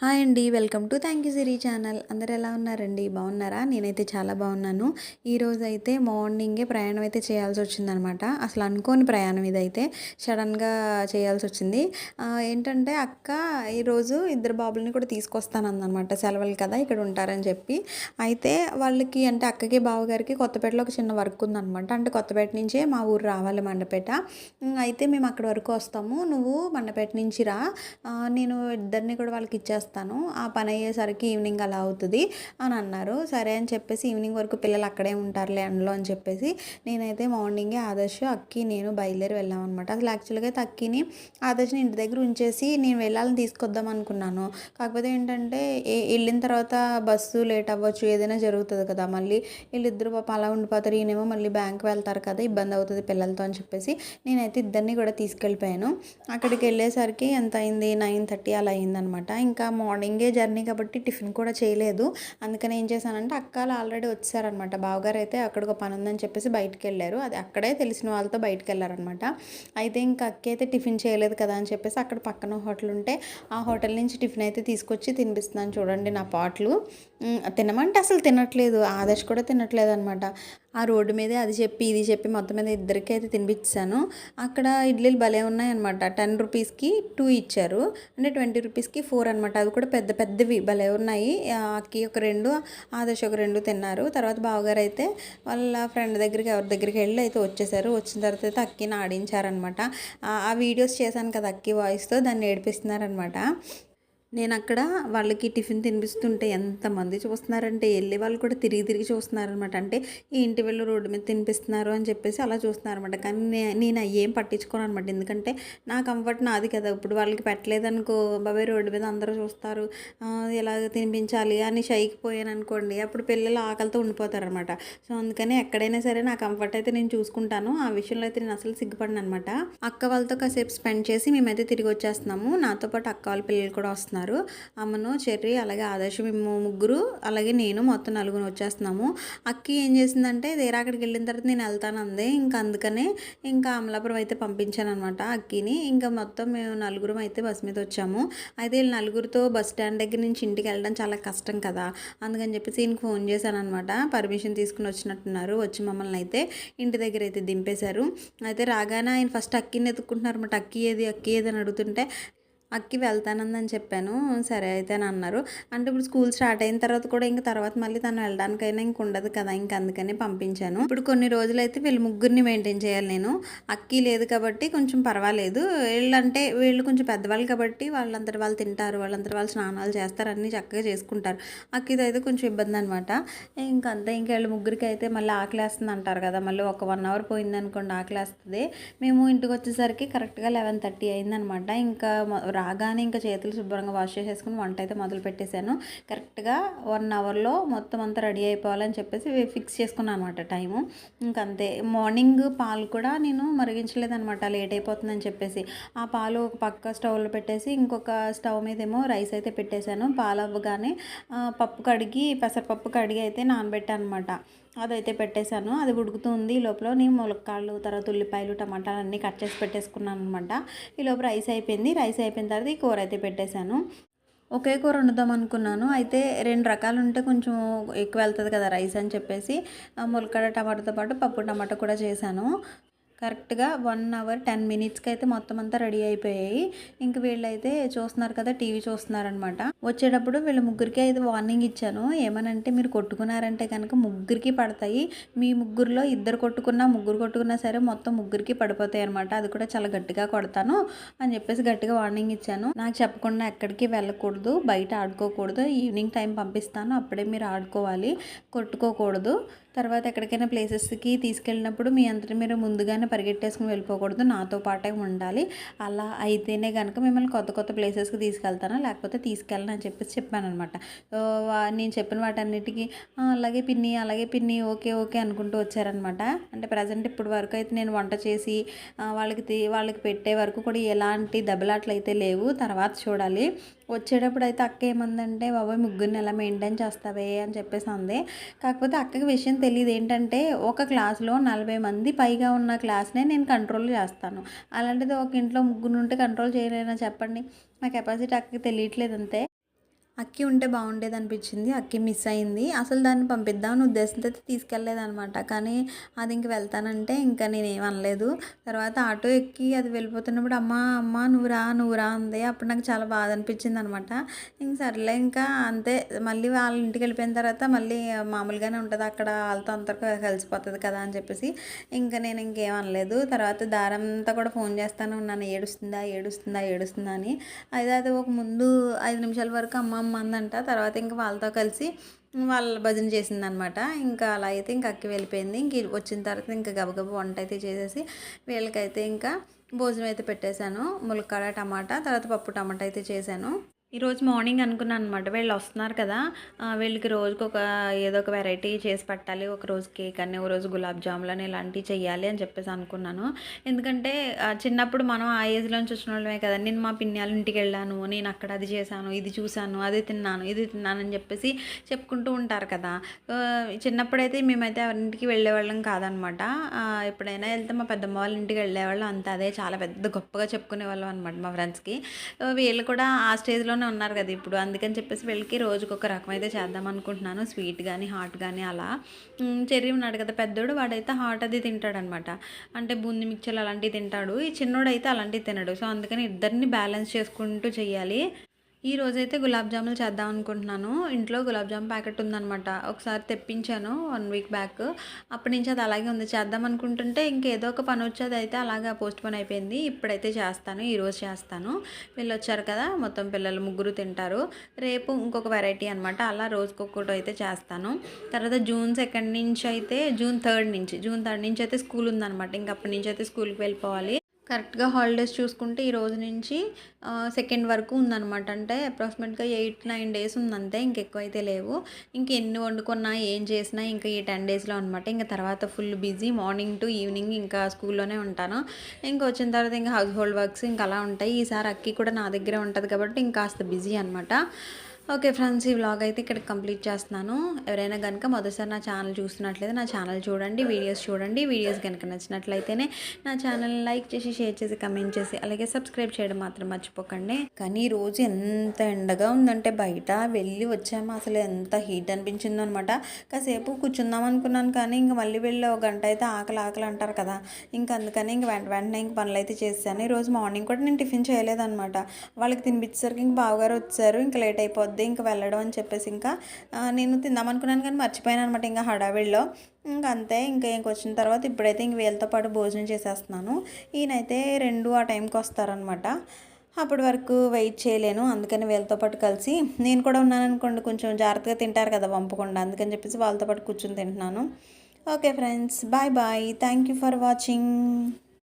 Hi అండి welcome to thank you Siri channel. అందరు ఎలా ఉన్నారండి? బాగున్నారా? నేనైతే చాలా బాగున్నాను. ఈరోజు అయితే మార్నింగే ప్రయాణం అయితే చేయాల్సి వచ్చిందనమాట. అసలు అనుకోని ప్రయాణం ఇదైతే. సడన్గా చేయాల్సి వచ్చింది. ఏంటంటే అక్క ఈరోజు ఇద్దరు బాబుల్ని కూడా తీసుకొస్తానందనమాట. సెలవులు కదా ఇక్కడ ఉంటారని చెప్పి. అయితే వాళ్ళకి అంటే అక్కకి బావగారికి కొత్తపేటలో ఒక చిన్న వర్క్ ఉందనమాట. అంటే కొత్తపేట నుంచే మా ఊరు రావాలి మండపేట. అయితే మేము అక్కడ వరకు వస్తాము. నువ్వు మండపేట నుంచి రా. నేను ఇద్దరిని కూడా వాళ్ళకి ఇచ్చేస్తాను. ఆ పని అయ్యేసరికి ఈవినింగ్ అలా అవుతుంది అని అన్నారు. సరే అని చెప్పేసి ఈవినింగ్ వరకు పిల్లలు అక్కడే ఉంటారులే అందులో అని చెప్పేసి నేనైతే మార్నింగే ఆదర్శ్ అక్కి నేను బయలుదేరి వెళ్ళాం అనమాట అసలు యాక్చువల్గా అయితే అక్కిని ఆదర్శని ఇంటి దగ్గర ఉంచేసి నేను వెళ్ళాలని తీసుకొద్దాం అనుకున్నాను. కాకపోతే ఏంటంటే వెళ్ళిన తర్వాత బస్సు లేట్ అవ్వచ్చు ఏదైనా జరుగుతుంది కదా. మళ్ళీ వీళ్ళిద్దరు పాప అలా ఉండిపోతారు. ఈయనేమో మళ్ళీ బ్యాంక్ వెళ్తారు కదా ఇబ్బంది అవుతుంది పిల్లలతో అని చెప్పేసి నేనైతే ఇద్దరిని కూడా తీసుకెళ్ళిపోయాను. అక్కడికి వెళ్ళేసరికి ఎంత అయింది? నైన్ థర్టీ అలా అయిందనమాట ఇంకా మార్నింగే జర్నీ కాబట్టి టిఫిన్ కూడా చేయలేదు. అందుకని ఏం చేశానంటే అక్కలు ఆల్రెడీ వచ్చారనమాట. బావగారు అయితే అక్కడికి ఒక పని ఉందని చెప్పేసి బయటికి వెళ్ళారు. అది అక్కడే తెలిసిన వాళ్ళతో బయటికి వెళ్ళారనమాట. అయితే ఇంకా అక్క అయితే టిఫిన్ చేయలేదు కదా అని చెప్పేసి అక్కడ పక్కన హోటల్ ఉంటే ఆ హోటల్ నుంచి టిఫిన్ అయితే తీసుకొచ్చి తినిపిస్తున్నాను చూడండి నా పాటలు. తినమంటే అసలు తినట్లేదు. ఆదర్శ్ కూడా తినట్లేదు అనమాట ఆ రోడ్డు మీదే అది చెప్పి ఇది చెప్పి మొత్తం మీద ఇద్దరికి అయితే తినిపించాను అక్కడ ఇడ్లీలు భలే ఉన్నాయన్నమాట. టెన్ రూపీస్కి టూ ఇచ్చారు. అంటే ట్వంటీ రూపీస్కి ఫోర్ అనమాట అవి కూడా పెద్ద పెద్దవి భలే ఉన్నాయి. అక్కి ఒక రెండు ఆదర్శ ఒక రెండు తిన్నారు. తర్వాత బావగారు అయితే వాళ్ళ ఫ్రెండ్ దగ్గరికి ఎవరి దగ్గరికి వెళ్ళి అయితే వచ్చేసారు. వచ్చిన తర్వాత అయితే అక్కిని ఆడించారనమాట ఆ వీడియోస్ చేశాను కదా అక్కి వాయిస్తో దాన్ని ఏడిపిస్తున్నారనమాట నేను అక్కడ వాళ్ళకి టిఫిన్ తినిపిస్తుంటే ఎంతమంది చూస్తున్నారంటే వెళ్ళే వాళ్ళు కూడా తిరిగి తిరిగి చూస్తున్నారనమాట అంటే ఇంటి వెళ్ళి రోడ్డు మీద తినిపిస్తున్నారు అని చెప్పేసి అలా చూస్తున్నారనమాట కానీ నే- నేను ఏం పట్టించుకోను అనమాట ఎందుకంటే నా కంఫర్ట్ నాది కదా. ఇప్పుడు వాళ్ళకి పెట్టలేదనుకో బాబాయ్ రోడ్డు మీద అందరూ చూస్తారు. ఆ, ఎలా తినిపించాలి? అని షైకి పోయాను అనుకోండి అప్పుడు పిల్లలు ఆకలితో ఉండిపోతారనమాట సో అందుకని ఎక్కడైనా సరే నా కంఫర్ట్ అయితే నేను చూసుకుంటాను. ఆ విషయంలో అయితే నేను అసలు సిగ్గుపడిన అనమాట అక్క వాళ్ళతో కాసేపు స్పెండ్ చేసి మేమైతే తిరిగి వచ్చేస్తున్నాము. నాతో పాటు అక్క వాళ్ళ పిల్లలు కూడా వస్తున్నారు. అమ్మను చెర్రి అలాగే ఆదర్శం మేము ముగ్గురు అలాగే నేను మొత్తం నలుగురు వచ్చేస్తున్నాము. అక్కి ఏం చేసిందంటే తీరా అక్కడికి వెళ్ళిన తర్వాత నేను వెళ్తాను అందే. ఇంకా అందుకనే ఇంకా అమలాపురం అయితే పంపించాను అనమాట అక్కిని. ఇంకా మొత్తం మేము నలుగురం అయితే బస్ మీద వచ్చాము. అయితే వీళ్ళు నలుగురితో బస్ స్టాండ్ దగ్గర నుంచి ఇంటికి వెళ్ళడం చాలా కష్టం కదా. అందుకని చెప్పేసి ఈయనకి ఫోన్ చేశాను అనమాట పర్మిషన్ తీసుకుని వచ్చినట్టున్నారు. వచ్చి మమ్మల్ని అయితే ఇంటి దగ్గర అయితే దింపేశారు. అయితే రాగానే ఆయన ఫస్ట్ అక్కిని ఎత్తుకుంటున్నారు అనమాట అక్కి ఏది అక్కి ఏది అని అడుగుతుంటే అక్కి వెళ్తానందని చెప్పాను. సరే అయితే అని అన్నారు. అంటే ఇప్పుడు స్కూల్ స్టార్ట్ అయిన తర్వాత కూడా ఇంకా తర్వాత మళ్ళీ తను వెళ్ళడానికైనా ఇంక ఉండదు కదా ఇంక అందుకని పంపించాను. ఇప్పుడు కొన్ని రోజులైతే వీళ్ళు ముగ్గురిని మెయింటైన్ చేయాలి నేను. అక్కి లేదు కాబట్టి కొంచెం పర్వాలేదు. వీళ్ళంటే వీళ్ళు కొంచెం పెద్దవాళ్ళు కాబట్టి వాళ్ళంతటి వాళ్ళు తింటారు వాళ్ళంతటి వాళ్ళు స్నానాలు చేస్తారు అన్నీ చక్కగా చేసుకుంటారు. అక్కిది అయితే కొంచెం ఇబ్బంది అనమాట ఇంకంతే ఇంకా వీళ్ళు ముగ్గురికి అయితే మళ్ళీ ఆకలేస్తుంది అంటారు కదా మళ్ళీ ఒక వన్ అవర్ పోయింది అనుకోండి ఆకలేస్తుంది. మేము ఇంటికి వచ్చేసరికి కరెక్ట్గా లెవెన్ థర్టీ అయిందనమాట ఇంకా రాగానే ఇంకా చేతులు శుభ్రంగా వాష్ చేసేసుకుని వంట అయితే మొదలు పెట్టేశాను. కరెక్ట్గా వన్ అవర్లో మొత్తం అంతా రెడీ అయిపోవాలని చెప్పేసి ఫిక్స్ చేసుకున్నాను అనమాట టైము ఇంకంతే. మార్నింగ్ పాలు కూడా నేను మరిగించలేదనమాట లేట్ అయిపోతుందని చెప్పేసి. ఆ పాలు ఒక పక్క స్టవ్లో పెట్టేసి ఇంకొక స్టవ్ మీద ఏమో రైస్ అయితే పెట్టేశాను. పాలు అవ్వగానే పప్పు కడిగి పెసరపప్పు కడిగి అయితే నానబెట్టాను అనమాట అదైతే పెట్టేశాను. అది ఉడుకుతుంది. ఈ లోపల నేను ములక్కాళ్ళు తర్వాత ఉల్లిపాయలు టమాటాలు అన్నీ కట్ చేసి పెట్టేసుకున్నాను అనమాట ఈ లోపల రైస్ అయిపోయింది. రైస్ అయిపోయిన తర్వాత ఈ కూర అయితే పెట్టేశాను. ఒకే కూర వండుదాం అనుకున్నాను. అయితే రెండు రకాలు ఉంటే కొంచెం ఎక్కువ వెళ్తుంది కదా రైస్ అని చెప్పేసి. ములక్కడ టమాటాతో పాటు పప్పు టమాటా కూడా చేశాను. కరెక్ట్గా వన్ అవర్ టెన్ మినిట్స్కి అయితే మొత్తం అంతా రెడీ అయిపోయాయి. ఇంక వీళ్ళైతే చూస్తున్నారు కదా టీవీ చూస్తున్నారనమాట. వచ్చేటప్పుడు వీళ్ళ ముగ్గురికి అయితే వార్నింగ్ ఇచ్చాను. ఏమనంటే మీరు కొట్టుకున్నారంటే కనుక ముగ్గురికి పడతాయి. మీ ముగ్గురులో ఇద్దరు కొట్టుకున్నా ముగ్గురు కొట్టుకున్నా సరే మొత్తం ముగ్గురికి పడిపోతాయి అనమాట. అది కూడా చాలా గట్టిగా కొడతాను అని చెప్పేసి గట్టిగా వార్నింగ్ ఇచ్చాను. నాకు చెప్పకుండా ఎక్కడికి వెళ్ళకూడదు బయట ఆడుకోకూడదు. ఈవినింగ్ టైం పంపిస్తాను అప్పుడే మీరు ఆడుకోవాలి. కొట్టుకోకూడదు. తర్వాత ఎక్కడికైనా ప్లేసెస్కి తీసుకెళ్ళినప్పుడు మీ అంతటి మీరు ముందుగానే పరిగెట్టేసుకుని వెళ్ళిపోకూడదు. నాతో పాటే ఉండాలి. అలా అయితేనే కనుక మిమ్మల్ని కొత్త కొత్త ప్లేసెస్కి తీసుకెళ్తాను? లేకపోతే తీసుకెళ్ళను అని చెప్పేసి చెప్పానమాట అనమాట నేను చెప్పిన వాటన్నిటికీ అలాగే పిన్ని అలాగే పిన్ని ఓకే ఓకే అనుకుంటూ వచ్చారనమాట అంటే ప్రజెంట్ ఇప్పుడు వరకు అయితే నేను వంట చేసి వాళ్ళకి వాళ్ళకి పెట్టే వరకు కూడా ఎలాంటి దెబ్బలాట్లు అయితే లేవు. తర్వాత చూడాలి. వచ్చేటప్పుడు అయితే అక్క ఏమందంటే బాబాయ్ ముగ్గురిని ఎలా మెయింటైన్ చేస్తావే? అని చెప్పేసి అంది. కాకపోతే అక్కకి విషయం తెలియదు ఏంటంటే ఒక క్లాస్లో నలభై మంది పైగా ఉన్న క్లాస్ క్లాస్నే నేను కంట్రోల్ చేస్తాను. అలాంటిది ఒక ఇంట్లో ముగ్గురు ఉంటే కంట్రోల్ చేయలేనా చెప్పండి? నా కెపాసిటీ అక్కకి తెలియట్లేదు అంతే. అక్కి ఉంటే బాగుండేది అనిపించింది. అక్కి మిస్ అయింది. అసలు దాన్ని పంపిద్దామని ఉద్దేశంతో అయితే తీసుకెళ్ళలేదనమాట కానీ అది ఇంక వెళ్తానంటే ఇంకా నేను ఏం అనలేదు. తర్వాత ఆటో ఎక్కి అది వెళ్ళిపోతున్నప్పుడు అమ్మ అమ్మ నువ్వు రా నువ్వు రా అంది. అప్పుడు నాకు చాలా బాధ అనిపించింది అనమాట ఇంక సర్లే ఇంకా అంతే. మళ్ళీ వాళ్ళ ఇంటికి వెళ్ళిపోయిన తర్వాత మళ్ళీ మామూలుగానే ఉంటుంది. అక్కడ వాళ్ళతో అంతా కలిసిపోతుంది కదా అని చెప్పేసి ఇంకా నేను ఇంకేం అనలేదు. తర్వాత దారంతా కూడా ఫోన్ చేస్తాను. ఉన్నాను ఏడుస్తుందా ఏడుస్తుందా ఏడుస్తుందా అని. అయితే అది ఒక ముందు ఐదు నిమిషాల వరకు అమ్మ మందంట. తర్వాత ఇంకా వాళ్ళతో కలిసి వాళ్ళ భజన చేసిందనమాట. ఇంకా అలా అయితే ఇంకా అక్కి వెళ్ళిపోయింది. ఇంక వచ్చిన తర్వాత ఇంకా గబగబ వంట అయితే చేసేసి వీళ్ళకైతే ఇంకా భోజనం అయితే పెట్టేశాను. ములక్కాడ టమాటా తర్వాత పప్పు టమాటా అయితే చేశాను. ఈరోజు మార్నింగ్ అనుకున్నాను అనమాట వీళ్ళు వస్తున్నారు కదా వీళ్ళకి రోజుకి ఒక ఏదో ఒక వెరైటీ చేసి పెట్టాలి ఒక రోజు కేక్ అని ఒక రోజు గులాబ్ జాములు అని ఇలాంటివి చేయాలి అని చెప్పేసి అనుకున్నాను. ఎందుకంటే చిన్నప్పుడు మనం ఆ ఏజ్లోంచి వచ్చిన వాళ్ళమే కదా నేను మా పిన్యాల ఇంటికి వెళ్ళాను నేను అక్కడ అది చేశాను ఇది చూశాను అది తిన్నాను ఇది తిన్నాను అని చెప్పేసి చెప్పుకుంటూ ఉంటారు కదా. చిన్నప్పుడైతే మేమైతే ఎవరింటికి వెళ్ళేవాళ్ళం కాదనమాట ఎప్పుడైనా వెళ్తే మా పెద్దమ్మ వాళ్ళ ఇంటికి వెళ్ళేవాళ్ళం. అంత అదే చాలా పెద్ద గొప్పగా చెప్పుకునే వాళ్ళం అనమాట మా ఫ్రెండ్స్కి వీళ్ళు కూడా ఆ స్టేజ్లో స్టేజ్లోనే ఉన్నారు కదా ఇప్పుడు. అందుకని చెప్పేసి వీళ్ళకి రోజుకి ఒక రకం అయితే చేద్దాం అనుకుంటున్నాను. స్వీట్ కానీ హాట్ కానీ అలా. చెర్రీ ఉన్నాడు కదా పెద్దోడు వాడైతే హాట్ అది తింటాడనమాట. అంటే బూంది మిక్చర్లు అలాంటివి తింటాడు. ఈ చిన్నోడు అయితే అలాంటివి తినడు. సో అందుకని ఇద్దరిని బ్యాలెన్స్ చేసుకుంటూ చేయాలి. ఈ రోజైతే గులాబ్ జాములు చేద్దాం అనుకుంటున్నాను. ఇంట్లో గులాబ్ జామ్ ప్యాకెట్ ఉందనమాట ఒకసారి తెప్పించాను వన్ వీక్ బ్యాక్. అప్పటి నుంచి అది అలాగే ఉంది. చేద్దాం అనుకుంటుంటే ఇంకేదో ఒక పని వచ్చేది అయితే అలాగా పోస్ట్ పోన్ అయిపోయింది. ఇప్పుడైతే చేస్తాను. ఈరోజు చేస్తాను. వీళ్ళు వచ్చారు కదా మొత్తం పిల్లలు ముగ్గురు తింటారు. రేపు ఇంకొక వెరైటీ అనమాట అలా రోజుకొకటి అయితే చేస్తాను. తర్వాత జూన్ సెకండ్ నుంచి అయితే జూన్ థర్డ్ నుంచి జూన్ థర్డ్ నుంచి అయితే స్కూల్ ఉందన్నమాట. ఇంకప్పటి నుంచి అయితే స్కూల్కి వెళ్ళిపోవాలి. కరెక్ట్గా హాలిడేస్ చూసుకుంటే ఈ రోజు నుంచి సెకండ్ వరకు ఉందన్నమాట. అంటే అప్రాక్సిమేట్గా ఎయిట్ నైన్ డేస్ ఉందంతే ఇంకెక్కువైతే అయితే లేవు. ఇంక ఎన్ని వండుకున్నా ఏం చేసినా ఇంకా ఈ టెన్ డేస్లో అనమాట ఇంకా తర్వాత full busy morning to evening ఇంకా స్కూల్లోనే ఉంటాను. ఇంకా వచ్చిన తర్వాత ఇంకా హౌస్ హోల్డ్ వర్క్స్ ఇంకా అలా ఉంటాయి. ఈసారి అక్కి కూడా నా దగ్గరే ఉంటుంది కాబట్టి ఇంకాస్త బిజీ అనమాట ఓకే ఫ్రెండ్స్ ఈ వ్లాగ్ అయితే ఇక్కడ కంప్లీట్ చేస్తున్నాను. ఎవరైనా కనుక మొదటిసారి నా ఛానల్ చూస్తున్నట్లయితే నా ఛానల్ చూడండి వీడియోస్ చూడండి. వీడియోస్ కనుక నచ్చినట్లయితేనే నా ఛానల్ లైక్ చేసి షేర్ చేసి కమెంట్ చేసి అలాగే సబ్స్క్రైబ్ చేయడం మాత్రం మర్చిపోకండి. కానీ ఈ రోజు ఎంత ఎండగా ఉందంటే బయట వెళ్ళి వచ్చాము. అసలు ఎంత హీట్ అనిపించిందో అనమాట కాసేపు కూర్చుందాం అనుకున్నాను కానీ ఇంక మళ్ళీ వెళ్ళి ఒక గంట అయితే ఆకలి ఆకలి అంటారు కదా. ఇంక అందుకని ఇంక వెంట వెంటనే ఇంక పనులు అయితే చేశాను. ఈ రోజు మార్నింగ్ కూడా నేను టిఫిన్ చేయలేదన్నమాట. వాళ్ళకి తినిపించేసరికి ఇంక బావగారు వచ్చారు. ఇంకా లేట్ అయిపోద్ది. ఇంకా వెళ్ళడం అని చెప్పేసి ఇంకా నేను తిందాం అనుకున్నాను కానీ మర్చిపోయాను అనమాట ఇంకా హడావిడిలో. ఇంకా అంతే ఇంకా ఇంకొచ్చిన తర్వాత ఇప్పుడైతే ఇంక వీళ్ళతో పాటు భోజనం చేసేస్తున్నాను. ఈయనైతే రెండు ఆ టైంకి వస్తారనమాట అప్పటి వరకు వెయిట్ చేయలేను అందుకని వీళ్ళతో పాటు కలిసి నేను కూడా ఉన్నాను అనుకోండి కొంచెం జాగ్రత్తగా తింటారు కదా పంపకుండా అందుకని చెప్పేసి వాళ్ళతో పాటు కూర్చొని తింటున్నాను. Okay friends bye bye thank you for watching.